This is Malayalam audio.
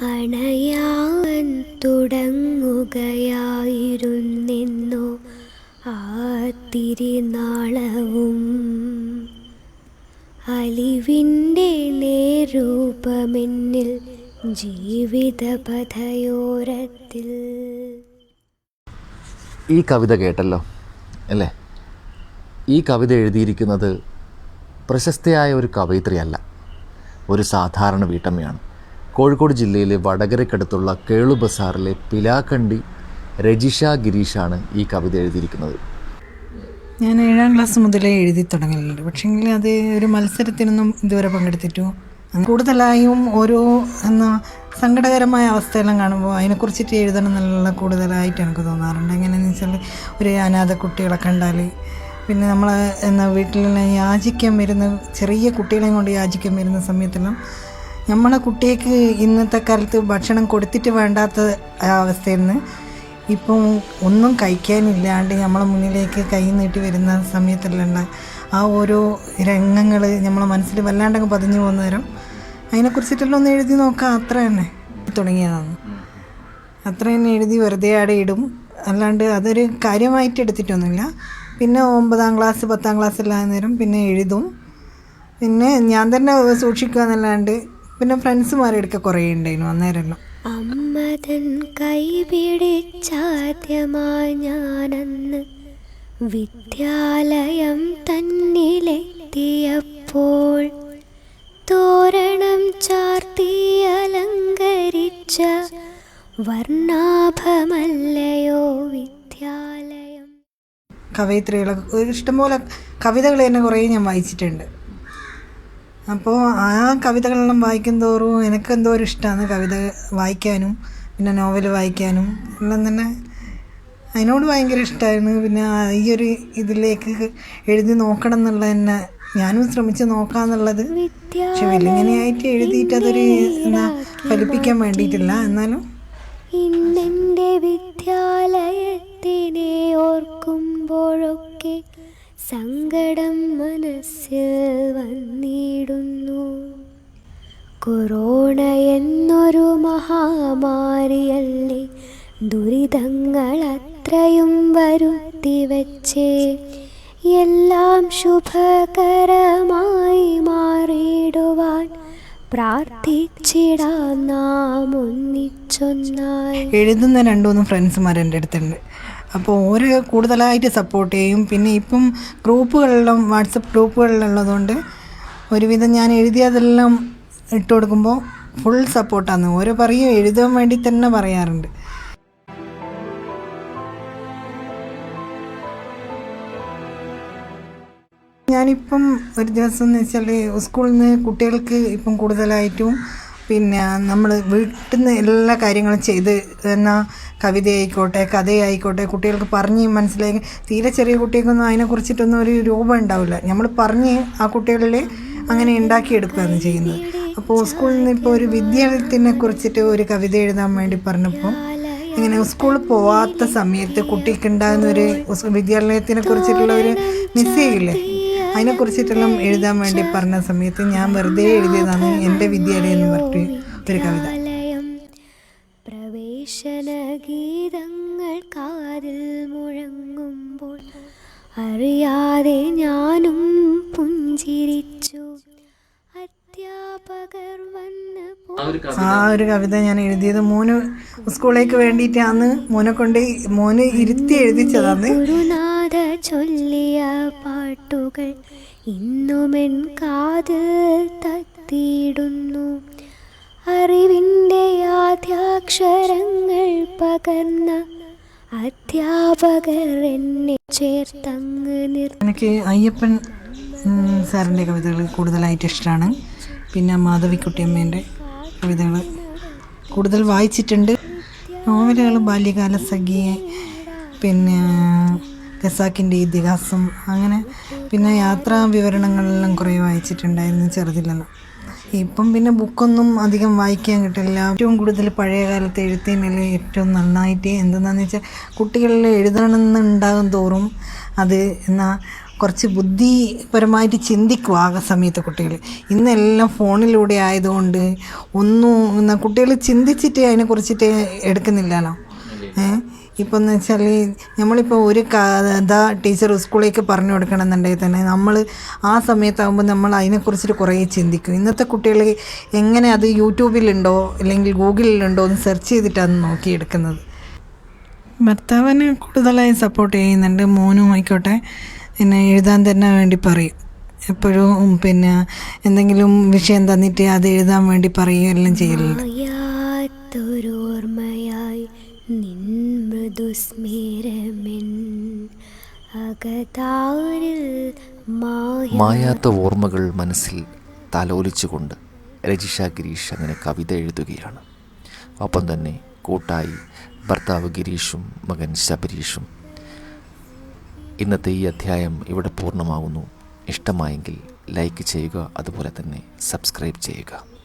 അണയാൻ തുടങ്ങുകയായിരുന്നെന്നോ ആ തിരുനാളവും. അലിവിന്റെ നേരൂപമെന്നിൽ ജീവിതപഥയോരത്തിൽ. ഈ കവിത കേട്ടല്ലോ അല്ലേ? ഈ കവിത എഴുതിയിരിക്കുന്നത് പ്രശസ്തയായ ഒരു കവയിത്രിയല്ല ഒരു സാധാരണ വീട്ടമ്മയാണ്. കോഴിക്കോട് ജില്ലയിലെ വടകരക്കടുത്തുള്ള കേളു ബസാറിലെ പിലാക്കണ്ടി രജിഷ ഗിരീഷാണ് ഈ കവിത എഴുതിയിരിക്കുന്നത്. ഞാൻ ഏഴാം ക്ലാസ് മുതലേ എഴുതി തുടങ്ങലുണ്ട്. പക്ഷേങ്കിൽ അത് ഒരു മത്സരത്തിനൊന്നും ഇതുവരെ പങ്കെടുത്തിട്ടു. കൂടുതലായും ഓരോ എന്നാ സങ്കടകരമായ അവസ്ഥയെല്ലാം കാണുമ്പോൾ അതിനെക്കുറിച്ചിട്ട് എഴുതണം എന്നുള്ള കൂടുതലായിട്ട് എനിക്ക് തോന്നാറുണ്ട്. എങ്ങനെയാണെന്ന് വെച്ചാൽ ഒരു അനാഥ കുട്ടികളെ കണ്ടാൽ പിന്നെ നമ്മൾ എന്നാ വീട്ടിലെല്ലാം യാചിക്കാൻ വരുന്ന ചെറിയ കുട്ടികളെയും കൊണ്ട് യാചിക്കാൻ വരുന്ന സമയത്തെല്ലാം നമ്മളെ കുട്ടിക്ക് ഇന്നത്തെ കാലത്ത് ഭക്ഷണം കൊടുത്തിട്ട് വേണ്ടാത്ത അവസ്ഥയിൽ നിന്ന് ഇപ്പം ഒന്നും കഴിക്കാനില്ലാണ്ട് നമ്മളെ മുന്നിലേക്ക് കൈ നീട്ടി വരുന്ന സമയത്തിലുള്ള ആ ഓരോ രംഗങ്ങൾ നമ്മളെ മനസ്സിൽ വല്ലാണ്ടങ്ങ് പതിഞ്ഞു പോകുന്ന നേരം അതിനെക്കുറിച്ചിട്ടെല്ലാം ഒന്ന് എഴുതി നോക്കാം. അത്ര തന്നെ തുടങ്ങിയതാണ്. അത്ര തന്നെ എഴുതി വെറുതെ അവിടെ ഇടും. അല്ലാണ്ട് അതൊരു കാര്യമായിട്ട് എടുത്തിട്ടൊന്നുമില്ല. പിന്നെ ഒമ്പതാം ക്ലാസ് പത്താം ക്ലാസ് എല്ലാം നേരം പിന്നെ എഴുതും. പിന്നെ ഞാൻ തന്നെ സൂക്ഷിക്കുക എന്നല്ലാണ്ട് പിന്നെ ഫ്രണ്ട്സുമാരെടുക്ക കുറേ ഉണ്ടായിരുന്നു അന്നേരമല്ലോ അമ്മതൻ കൈപിടിച്ചാദ്യമായി ഞാനന്ന് വിദ്യാലയം തന്നിലെത്തിയപ്പോൾ തോരണം ചാർത്തി അലങ്കരിച്ച വർണാഭമല്ലയോ വിദ്യാലയം. കവയിത്രികളൊക്കെ ഇഷ്ടംപോലെ കവിതകൾ തന്നെ കുറേ ഞാൻ വായിച്ചിട്ടുണ്ട്. അപ്പോൾ ആ കവിതകളെല്ലാം വായിക്കും തോറും എനിക്കെന്തോ ഒരു ഇഷ്ടമാണ് കവിത വായിക്കാനും പിന്നെ നോവൽ വായിക്കാനും. എല്ലാം തന്നെ അതിനോട് ഭയങ്കര ഇഷ്ടമായിരുന്നു പിന്നെ ഈ ഒരു ഇതിലേക്ക് എഴുതി നോക്കണം എന്നുള്ളത് തന്നെ ഞാനും ശ്രമിച്ച് നോക്കാന്നുള്ളത്. പക്ഷെ വലിയങ്ങനെയായിട്ട് എഴുതിയിട്ട് അതൊരു എന്നാ ഫലിപ്പിക്കാൻ വേണ്ടിയിട്ടില്ല. എന്നാലും വിദ്യാലയത്തിനെ ഓർക്കുമ്പോഴൊക്കെ സങ്കടം മനസ്സിൽ വന്നിടുന്നു. കൊറോണ എന്നൊരു മഹാമാരിയല്ലേ? ദുരിതങ്ങൾ അത്രയും വരുത്തി വച്ചേ എല്ലാം ശുഭകരമായി മാറിയിടുവാൻ എഴുതുന്ന രണ്ടുമൂന്ന് ഫ്രണ്ട്സുമാർ എന്റെ അടുത്തുണ്ട്. അപ്പോൾ ഓര് കൂടുതലായിട്ട് സപ്പോർട്ട് ചെയ്യും. പിന്നെ ഇപ്പം ഗ്രൂപ്പുകളിലും വാട്സപ്പ് ഗ്രൂപ്പുകളിലുള്ളതുകൊണ്ട് ഒരുവിധം ഞാൻ എഴുതിയതെല്ലാം ഇട്ട് കൊടുക്കുമ്പോൾ ഫുൾ സപ്പോർട്ടാണ് ഓരോ പറയും എഴുതാൻ വേണ്ടി തന്നെ പറയാറുണ്ട്. ഞാനിപ്പം ഒരു ദിവസം എന്ന് വെച്ചാൽ സ്കൂളിൽ നിന്ന് കുട്ടികൾക്ക് ഇപ്പം കൂടുതലായിട്ടും പിന്നെ നമ്മൾ വീട്ടിൽ നിന്ന് എല്ലാ കാര്യങ്ങളും ചെയ്ത് എന്നാൽ കവിതയായിക്കോട്ടെ കഥയായിക്കോട്ടെ കുട്ടികൾക്ക് പറഞ്ഞ് മനസ്സിലാക്കി. തീരെ ചെറിയ കുട്ടികൾക്കൊന്നും അതിനെക്കുറിച്ചിട്ടൊന്നും ഒരു രൂപം ഉണ്ടാവില്ല. നമ്മൾ പറഞ്ഞ് ആ കുട്ടികളിൽ അങ്ങനെ ഉണ്ടാക്കിയെടുക്കുകയാണ് ചെയ്യുന്നത്. അപ്പോൾ സ്കൂളിൽ നിന്ന് ഇപ്പോൾ ഒരു വിദ്യാലയത്തിനെ കുറിച്ചിട്ട് ഒരു കവിത എഴുതാൻ വേണ്ടി പറഞ്ഞപ്പോൾ ഇങ്ങനെ സ്കൂളിൽ പോവാത്ത സമയത്ത് കുട്ടിക്ക് ഉണ്ടാകുന്ന ഒരു വിദ്യാലയത്തിനെ കുറിച്ചിട്ടുള്ള ഒരു മെസ്സേജില്ലേ അതിനെ കുറിച്ചിട്ടെല്ലാം എഴുതാൻ വേണ്ടി പറഞ്ഞ സമയത്ത് ഞാൻ വെറുതെ എഴുതിയതാണ് എന്റെ വിദ്യാലയം എന്ന് പറഞ്ഞിട്ട് ഒരു കവിത. പ്രവേശന ഗീതങ്ങൾ കാതിൽ മുഴങ്ങുമ്പോൾ അറിയാതെ ഞാനും പുഞ്ചിരിച്ചു. അധ്യാപകർ വന്ന് ആ ഒരു കവിത. ഞാൻ എഴുതിയത് മോന് സ്കൂളിലേക്ക് വേണ്ടിയിട്ടാണ്. മോനെ കൊണ്ട് മോന് ഇരുത്തി എഴുതിച്ചതാണ്. ചൊല്ലിയ പാട്ടുകൾ ഇന്നുമെൻ കാതിൽ തത്തിയിടുന്നു. അറിവിന്റെ ആദ്യാക്ഷരങ്ങൾ പകർന്ന അധ്യാപകർ എന്നെ ചേർത്തങ്ങ് എനിക്ക് അയ്യപ്പൻ സാറിന്റെ കവിതകൾ കൂടുതലായിട്ട് ഇഷ്ടമാണ്. പിന്നെ മാധവിക്കുട്ടിയമ്മേന്റെ കവിതകൾ കൂടുതൽ വായിച്ചിട്ടുണ്ട്. നോവലുകൾ ബാല്യകാല സഖിയെ പിന്നെ ഖസാക്കിന്റെ ഇതിഹാസം അങ്ങനെ പിന്നെ യാത്രാ വിവരണങ്ങളെല്ലാം കുറേ വായിച്ചിട്ടുണ്ടായിരുന്നു ചെറുതിലെല്ലാം ഇപ്പം പിന്നെ ബുക്കൊന്നും അധികം വായിക്കാൻ കിട്ടില്ല. ഏറ്റവും കൂടുതൽ പഴയ കാലത്തെ എഴുത്തിനിൽ ഏറ്റവും നന്നായിട്ട് എന്തെന്നാന്ന് വെച്ചാൽ കുട്ടികളിൽ എഴുതണമെന്നുണ്ടാകും തോറും അത് എന്നാ കുറച്ച് ബുദ്ധിപരമായിട്ട് ചിന്തിക്കും ആ സമയത്ത് കുട്ടികൾ ഇന്നെല്ലാം ഫോണിലൂടെ ആയതുകൊണ്ട് ഒന്നും എന്നാൽ കുട്ടികൾ ചിന്തിച്ചിട്ട് അതിനെക്കുറിച്ചിട്ട് എടുക്കുന്നില്ലല്ലോ. ഏഹ് ഇപ്പം എന്ന് വെച്ചാൽ നമ്മളിപ്പോൾ ഒരു കഥ ടീച്ചർ സ്കൂളിലേക്ക് പറഞ്ഞു കൊടുക്കണമെന്നുണ്ടെങ്കിൽ തന്നെ നമ്മൾ ആ സമയത്താകുമ്പോൾ നമ്മൾ അതിനെക്കുറിച്ചിട്ട് കുറേ ചിന്തിക്കും. ഇന്നത്തെ കുട്ടികൾ എങ്ങനെ അത് യൂട്യൂബിലുണ്ടോ അല്ലെങ്കിൽ ഗൂഗിളിലുണ്ടോ എന്ന് സെർച്ച് ചെയ്തിട്ടാണ് നോക്കിയെടുക്കുന്നത്. ഭർത്താവിനെ കൂടുതലായി സപ്പോർട്ട് ചെയ്യുന്നുണ്ട്. മോനും ആയിക്കോട്ടെ. പിന്നെ എഴുതാൻ തന്നെ വേണ്ടി പറയും. എപ്പോഴും പിന്നെ എന്തെങ്കിലും വിഷയം തന്നിട്ട് അത് എഴുതാൻ വേണ്ടി പറയുകയെല്ലാം എല്ലാം ചെയ്യലുണ്ട്. മായാത്ത ഓർമ്മകൾ മനസ്സിൽ തലോലിച്ചുകൊണ്ട് രജിഷ ഗിരീഷ് അങ്ങനെ കവിത എഴുതുകയാണ്. ഒപ്പം തന്നെ കൂട്ടായി ഭർത്താവ് ഗിരീഷും മകൻ ശബരീഷും. ഇന്നത്തെ ഈ അധ്യായം ഇവിടെ പൂർണമാകുന്നു. ഇഷ്ടമായെങ്കിൽ ലൈക്ക് ചെയ്യുക അതുപോലെ തന്നെ സബ്സ്ക്രൈബ് ചെയ്യുക.